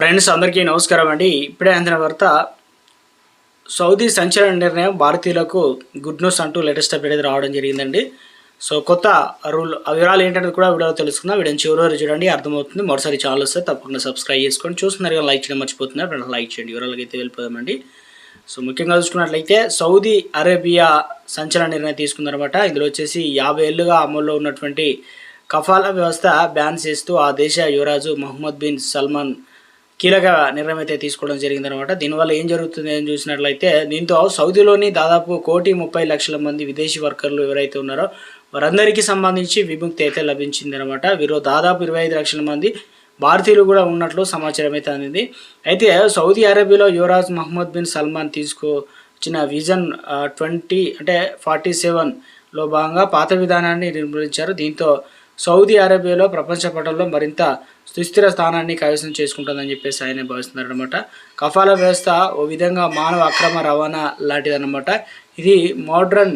Friends అందరికీ నమస్కారం అండి. ఇప్పుడే అందిన వార్త సౌదీ సంచలన నిర్ణయం భారతీయులకు గుడ్ న్యూస్ అంటూ లేటెస్ట్ అప్డేట్ అయితే రావడం జరిగిందండి. సో కొత్త రూల్ వివరాలు ఏంటంటే కూడా వీడియో తెలుసుకుందాం. వీడియో చివరి వరకు చూడండి అర్థమవుతుంది. మరోసారి ఛానల్ వస్తే తప్పకుండా సబ్స్క్రైబ్ చేసుకొని చూస్తున్నారు కానీ లైక్ చేయడం మర్చిపోతున్నారు. ఫ్రెండ్స్ లైక్ చేయండి. వివరాలకి అయితే వెళ్ళిపోదామండి. సో ముఖ్యంగా చూసుకున్నట్లయితే సౌదీ అరేబియా సంచలన నిర్ణయం తీసుకుందనమాట ఇందులో వచ్చేసి యాభై ఏళ్ళుగా అమల్లో ఉన్నటువంటి కఫాలా వ్యవస్థ బ్యాన్ చేస్తూ ఆ దేశ యువరాజు మహమ్మద్ బిన్ సల్మాన్ కీలక నిర్ణయం అయితే తీసుకోవడం జరిగిందనమాట దీనివల్ల ఏం జరుగుతుంది అని చూసినట్లయితే దీంతో సౌదీలోని దాదాపు కోటి ముప్పై లక్షల మంది విదేశీ వర్కర్లు ఎవరైతే ఉన్నారో వారందరికీ సంబంధించి విముక్తి అయితే లభించిందనమాట వీరు దాదాపు ఇరవై ఐదు లక్షల మంది భారతీయులు కూడా ఉన్నట్లు సమాచారం అయితే అందింది. అయితే సౌదీ అరేబియాలో యువరాజ్ మహమ్మద్ బిన్ సల్మాన్ తీసుకొచ్చిన విజన్ ట్వంటీ అంటే ఫార్టీ సెవెన్లో భాగంగా పాత విధానాన్ని నిర్మించారు. దీంతో సౌదీ అరేబియాలో ప్రపంచ పటంలో మరింత సుస్థిర స్థానాన్ని కైవసం చేసుకుంటుందని చెప్పేసి ఆయన భావిస్తున్నారనమాట కఫాల వ్యవస్థ ఓ విధంగా మానవ అక్రమ రవాణా లాంటిదన్నమాట. ఇది మోడ్రన్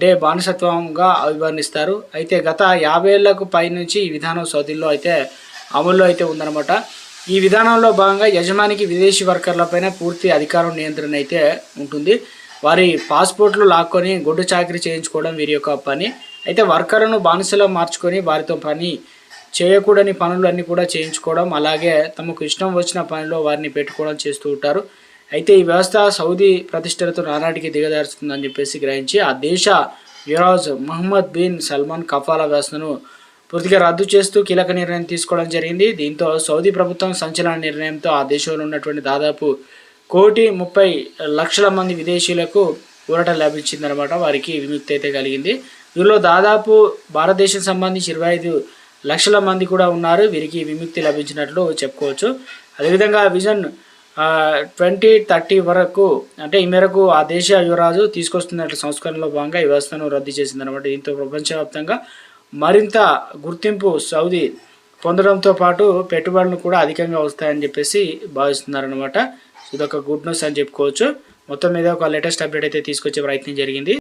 డే బానిసత్వంగా అభివర్ణిస్తారు. అయితే గత యాభై ఏళ్ళకు పైనుంచి ఈ విధానం సౌదీలో అయితే అమల్లో అయితే ఉందన్నమాట. ఈ విధానంలో భాగంగా యజమానికి విదేశీ వర్కర్లపైన పూర్తి అధికారం నియంత్రణ అయితే ఉంటుంది. వారి పాస్పోర్ట్లు లాక్కొని గొడ్డు చాకరీ చేయించుకోవడం వీరి యొక్క పని. అయితే వర్కర్లను బానిసలో మార్చుకొని వారితో పని చేయకూడని పనులు అన్నీ కూడా చేయించుకోవడం అలాగే తమకు ఇష్టం వచ్చిన పనిలో వారిని పెట్టుకోవడం చేస్తూ ఉంటారు. అయితే ఈ వ్యవస్థ సౌదీ ప్రతిష్టలతో నానాటికి దిగదారుస్తుందని చెప్పేసి గ్రహించి ఆ దేశ యువరాజ్ మహమ్మద్ బిన్ సల్మాన్ కఫాలా వ్యవస్థను పూర్తిగా రద్దు చేస్తూ కీలక నిర్ణయం తీసుకోవడం జరిగింది. దీంతో సౌదీ ప్రభుత్వం సంచలన నిర్ణయంతో ఆ దేశంలో ఉన్నటువంటి దాదాపు కోటి ముప్పై లక్షల మంది విదేశీయులకు ఊరట లభించిందనమాట వారికి విముక్తి అయితే కలిగింది. వీరిలో దాదాపు భారతదేశం సంబంధించి ఇరవై ఐదు లక్షల మంది కూడా ఉన్నారు. వీరికి విముక్తి లభించినట్లు చెప్పుకోవచ్చు. అదేవిధంగా విజన్ ట్వంటీ థర్టీ వరకు అంటే ఈ మేరకు ఆ దేశ యువరాజు తీసుకొస్తున్నట్లు సంస్కరణలో భాగంగా ఈ వ్యవస్థను రద్దు చేసిందనమాట దీంతో ప్రపంచవ్యాప్తంగా మరింత గుర్తింపు సౌదీ పొందడంతో పాటు పెట్టుబడులు కూడా అధికంగా వస్తాయని చెప్పేసి భావిస్తున్నారనమాట ఇదొక గుడ్ న్యూస్ అని చెప్పుకోవచ్చు. మొత్తం మీద ఒక లేటెస్ట్ అప్డేట్ అయితే తీసుకొచ్చే ప్రయత్నం జరిగింది.